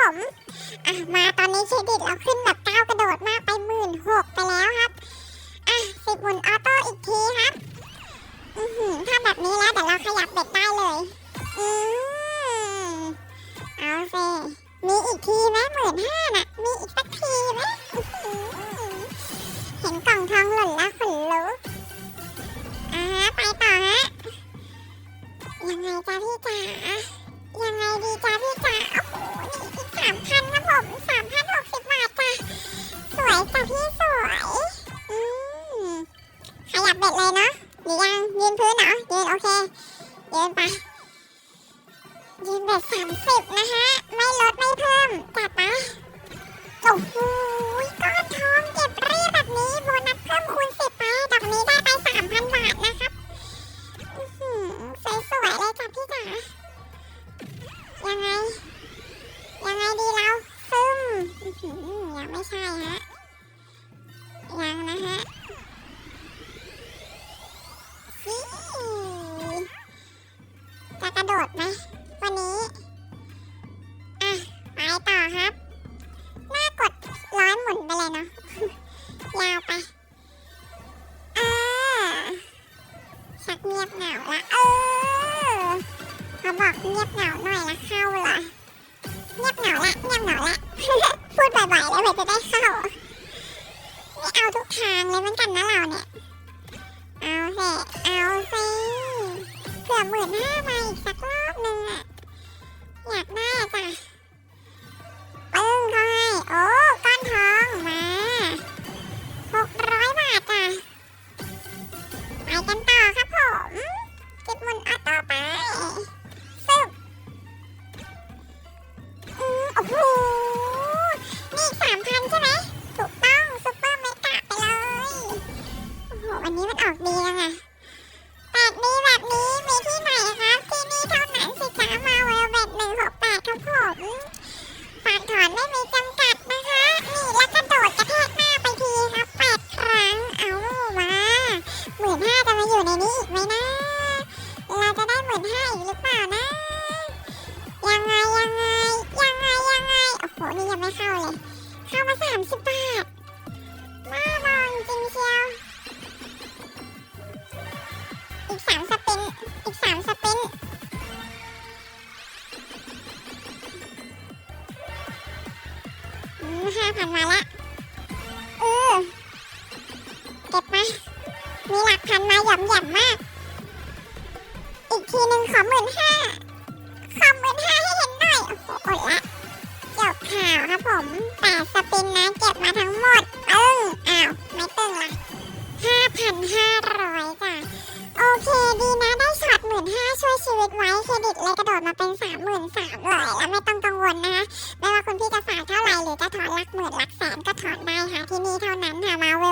ผมอะมาตอนนี้เครดิตเราขึ้นแบบก้าวกระโดดมากไปหมื่นหกไปแล้วครับอะสิบหมุนออโต้อีกทีครับอือหือถ้าแบบนี้แล้วเดี๋ยวเราขยับเบ็ดได้เลยอืมเอาสิมีอีกทีไหมหมื่นห้าน่ะ มีอีกสักทีไหมเห็นกล่องทองหล่นแล้วขนลุกอ่าไปต่อฮะยังไงจ้าพี่จ๋า พื้นเหรอยืนโอเคยืนไปยืนแบบสามสิบนะฮะ ไม่ลดไม่เพิ่มจัดไปโอ้โหก้อนทองเก็บเรียบแบบนี้โบนัสเพิ่มคูณสิบไปดอกนี้ได้ไปสามพันบาทนะครับอื้อหือสวยเลยจ้ะพี่จ๋ายังไง ยังไงดีเราซึมยังไม่ใช่ฮะ ดดไหมวันนี้ อะไปต่อครับ หน้ากดร้อยหมุนไปเลยเนาะ ยาวไปเออชักเงียบเหงาละเออเขาบอกเงียบเหงาหน่อยละเข้าละเงียบเหงาละเงียบเหงาละพูดบ่อยๆแล้วเผื่อจะได้เข้านี่เอาทุกทางเลยเหมือนกันนะเราเนี่ย เอาสิเอาสิ อหมื่นห้ามาอีกสักรอบหนึ่งอะอยากได้จ้ะปึ้งเขาให้โอ้ก้อนทองมาหกร้อยบาทจ้ะไปกันต่อครับผมจิบมุนออโต้ไปซึบอืมโอ้โหนี่สามพันใช่ไหมถูกต้องซุปเปอร์เมกะไปเลย โอ้โหวันนี้มันออกดียังไงแปดดีแบบนี้มีที่ ครับผมฝากถอนไม่มีจำกัดนะคะ นี่แล้วกระโดดกระแทกหน้าไปทีครับแปดครั้ง เอามาหมื่นห้าจะมาอยู่ในนี้อีกไหมนะ เราจะได้หมื่นห้าอีกหรือเปล่านะ ยังไงยังไงยังไงยังไง โอ้โห นี่ยังไม่เข้าเลย เข้ามาสามสิบบาทน่ามองจริงเชียว ห้าพันมาละเออเก็บมามีหลักพันมาหย่ำหย่ำมาก อีกทีหนึ่งขอหมื่นห้าขอหมื่นห้าให้เห็นหน่อย โอ้โหอดละจบข่าวครับผมแต่สปินนะ เก็บมาทั้งหมด ดมาเป็นสามหมื่นสามเลยแล้วไม่ต้องกังวลนะคะไม่ว่าคุณพี่จะฝากเท่าไหร่หรือจะถอนหลักหมื่นหลักแสนก็ถอนได้ค่ะที่นี่เท่านั้นค่ะมาเว